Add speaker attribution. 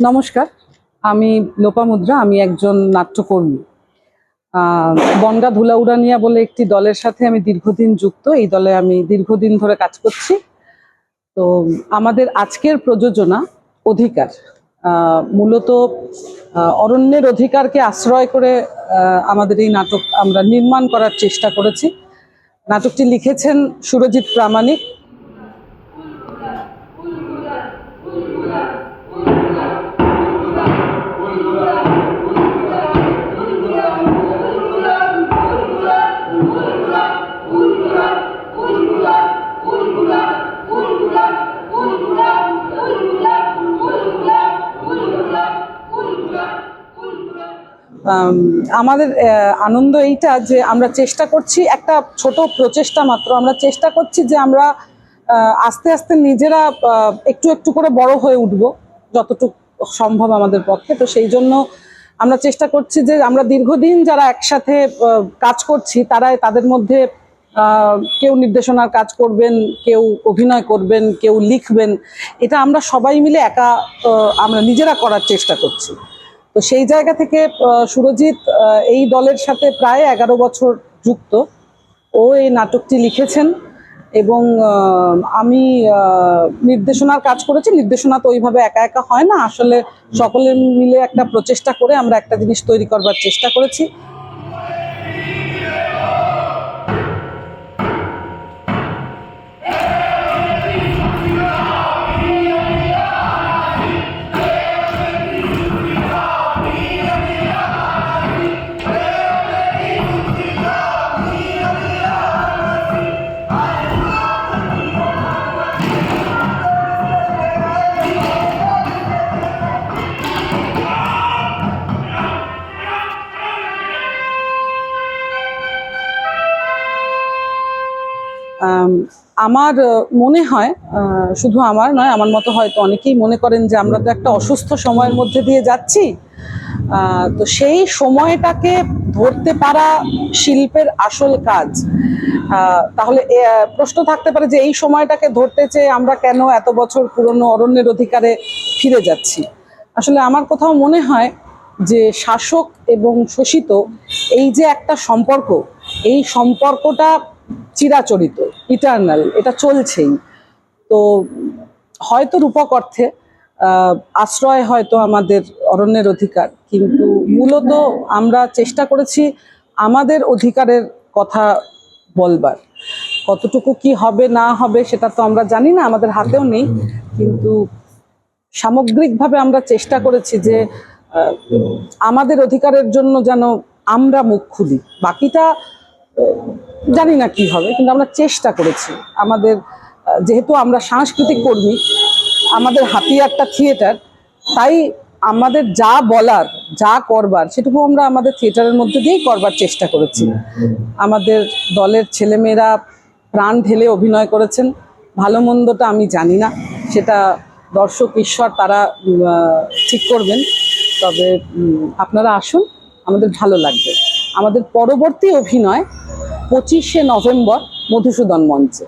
Speaker 1: নমস্কার, আমি লোপামুদ্রা আমি একজন নাট্যকর্মী। বনগা ধুলাউড়ানিয়া বলে একটি দলের সাথে আমি দীর্ঘদিন যুক্ত, এই দলে আমি দীর্ঘদিন ধরে কাজ করছি। তো, আমাদের আজকের প্রযোজনা অধিকার। মূলত অরণ্যের অধিকারকে আশ্রয় করে আমাদের এই নাটক আমরা নির্মাণ করার চেষ্টা করেছি। নাটকটি লিখেছেন সুরজিৎ প্রামাণিক আমাদের আনন্দ এইটা যে আমরা চেষ্টা করছি, একটা ছোট প্রচেষ্টা মাত্র। আমরা চেষ্টা করছি যে আমরা আস্তে আস্তে নিজেরা একটু একটু করে বড় হয়ে উঠব, যতটুকু সম্ভব আমাদের পক্ষে। তো সেই জন্য আমরা চেষ্টা করছি যে আমরা দীর্ঘদিন যারা একসাথে কাজ করছি, তারাই তাদের মধ্যে কেউ নির্দেশনার কাজ করবেন, কেউ অভিনয় করবেন, কেউ লিখবেন, এটা আমরা সবাই মিলে একা আমরা নিজেরা করার চেষ্টা করছি। তো সেই জায়গা থেকে সুরজিৎ এই দলের সাথে প্রায় এগারো বছর যুক্ত। ও এই নাটকটি লিখেছেন এবং আমি নির্দেশনার কাজ করেছি। নির্দেশনা তো ওইভাবে একা একা হয় না। আসলে সকলে মিলে একটা প্রচেষ্টা করে আমরা একটা জিনিস তৈরি করবার চেষ্টা করেছি। আমার মনে হয় শুধু আমার নয়, আমার মতো হয়তো অনেকেই মনে করেন যে আমরা তো একটা অসুস্থ সময়ের মধ্যে দিয়ে যাচ্ছি। তো সেই সময়টাকে ধরতে পারা শিল্পের আসল কাজ। তাহলে প্রশ্ন থাকতে পারে যে এই সময়টাকে ধরতে চেয়ে আমরা কেন এত বছর পুরনো অরণ্যের অধিকারে ফিরে যাচ্ছি? আসলে আমার কোথাও মনে হয় যে শাসক এবং শোষিত এই যে একটা সম্পর্ক, এই সম্পর্কটা চিরাচরিত ইটার্নাল এটা চলছেই। তো হয়তো রূপক অর্থে আশ্রয় হয়তো আমাদের অরণ্যের অধিকার, কিন্তু মূলত আমরা চেষ্টা করেছি আমাদের অধিকারের কথা বলবার। কতটুকু কি হবে, না হবে, সেটা তো আমরা জানি না, আমাদের হাতেও নেই, কিন্তু সামগ্রিকভাবে আমরা চেষ্টা করেছি যে আমাদের অধিকারের জন্য যেন আমরা মুখ খুলি। বাকিটা জানি না কি হবে, কিন্তু আমরা চেষ্টা করেছি। আমাদের যেহেতু আমরা সাংস্কৃতিক কর্মী, আমাদের হাতিয়ারটা থিয়েটার, তাই আমাদের যা বলার, যা করবার, সেটুকু আমরা আমাদের থিয়েটারের মধ্যে দিয়েই করবার চেষ্টা করেছি। আমাদের দলের ছেলেমেয়েরা প্রাণ ঢেলে অভিনয় করেছেন। ভালো মন্দটা আমি জানি না, সেটা দর্শক, ঈশ্বর, তারা ঠিক করবেন। তবে আপনারা আসুন, আমাদের ভালো লাগবে। আমাদের পরবর্তী অভিনয় পঁচিশে নভেম্বর মধুসূদন মঞ্চে।